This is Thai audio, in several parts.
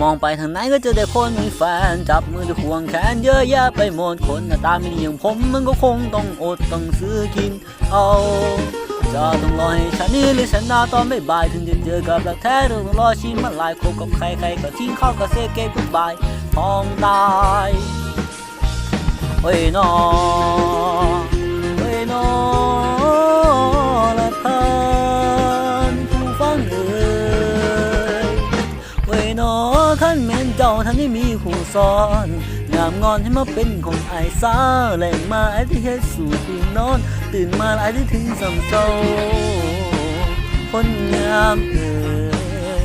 มองไปทางไหนก็เจอแต่คนมีแฟน จับมือด้วยควงแขนเยอะแยะไปหมดคนหน้าตาไม่ดีอย่างผมมันก็คงต้องอดต้องซื้อกินเอาจะต้องรอให้ฉันนี่หรือฉันนาตอนไม่บายถึงจะเจอกับรักแท้ต้องรอชิมมันลายคบกับใครใครก็ทิ้งเข้ากับเซเกกุบายทองตายเฮ้ยนอเฮ้ยนอละท่านผู้ฟังเอ่ยเว้ยนอ ขั้นแม่นเจ้าท่านที่มีคู่ซ้อนงามงอนให้มาเป็นของไอ้ายสาแหลงมาไอ้ที่เฮ็ดสู่ตื่นนอน ตื่นมาไอ้ที่ถึงสำเศร้าคนงามเอ่ย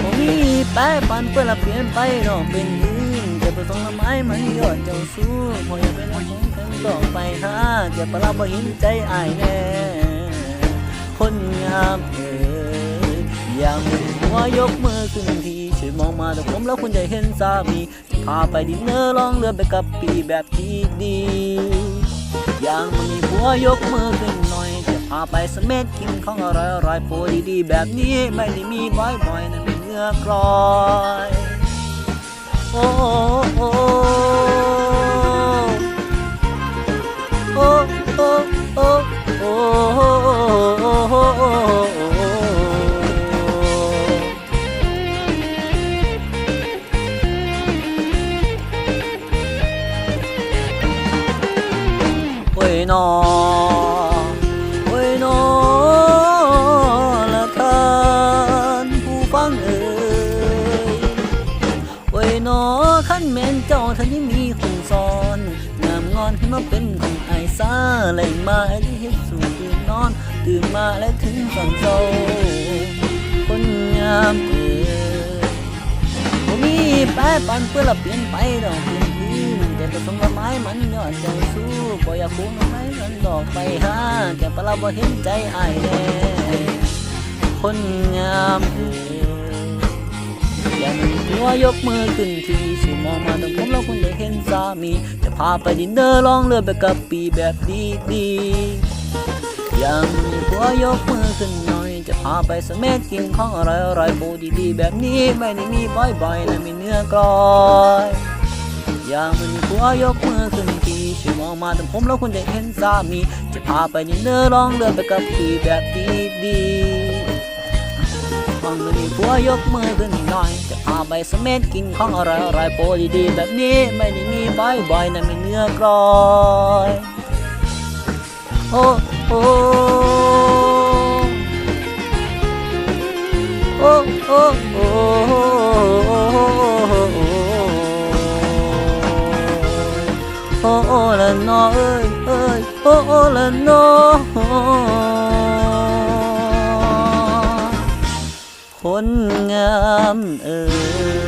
ผมมีแป้ปันเพื่อละเปลี่ยนไปน้องเป็นอื่นเก็บไปส่งละไม้มันยอดเจ้าสู้พออย่าเป็นของกันต่อไปหาเก็บปลาบ่เห็นใจไอ้ายแน่คนงามเอ่ยอย่าง ยกมือขึ้นทีช่วยมองมาแต่ผมแล้วคุณจะเห็นสามี จะพาไปดินเนอร์ลองเรือไปกับปีแบบที่ดีอย่างมีผัวยกมือขึ้นหน่อย จะพาไปสเม็ดกินของอร่อยอร่อยๆโปรดีๆแบบนี้ไม่ได้มีบ่อยๆนั่นเป็นเนื้อกรอย โอ้ นอโอ้ยนอละท่านผู้ฟังเอ่ยโอ้ยนอขั้นแม่นเจ้าท่านที่มีคนซ้อนงามงอนให้มาเป็นของไอ้ซาแหลงมาไอ้ที่เฮ็ดสู่ตื่นนอน ตื่นมาและถึงฝันเศร้าคนงามเอ่ยผมมีแป้ปันเพื่อละเปลี่ยนไปดอกพื้น แต่ผสมละไม้มันยอดเจ้าสู้บ่อยากคุ้มไม้มันดอกไปหาแก่ปลาบ่เห็นใจไอ้ายแน่คนงามอ่ยอย่ามีหัวยกมือขึ้นทีช่วมองมาตรงผมแล้วคุณจะเห็นสามี จะพาไปดินเนอร์ลองเรือไปกับปีแบบดีดีอย่ามีหัวยกมือขึ้นหน่อย จะพาไปสเม็ดกินของอร่อยอร่อยปูดีๆแบบนี้ไม่ได้มีบ่อยๆและมีเนื้อกรอย อย่ามีหัวยกมือขึ้นทีช่วยมองมาตรงผมแล้วคุณจะเห็นสามี จะพาไปดินเนอร์ลองเรือไปกับปีแบบดีดีๆฟังมือนี้ผัวยกมือขึ้นหน่อย จะพาไปสเม็ดกินของอร่อยอร่อยโปรดีๆแบบนี้ไม่ได้มีบ่อยๆนะมีเนื้อกรอย โอ้โอ้ นอเอ้ยเอ้ยโอ้โอ้ละนอคนงามเอ้ย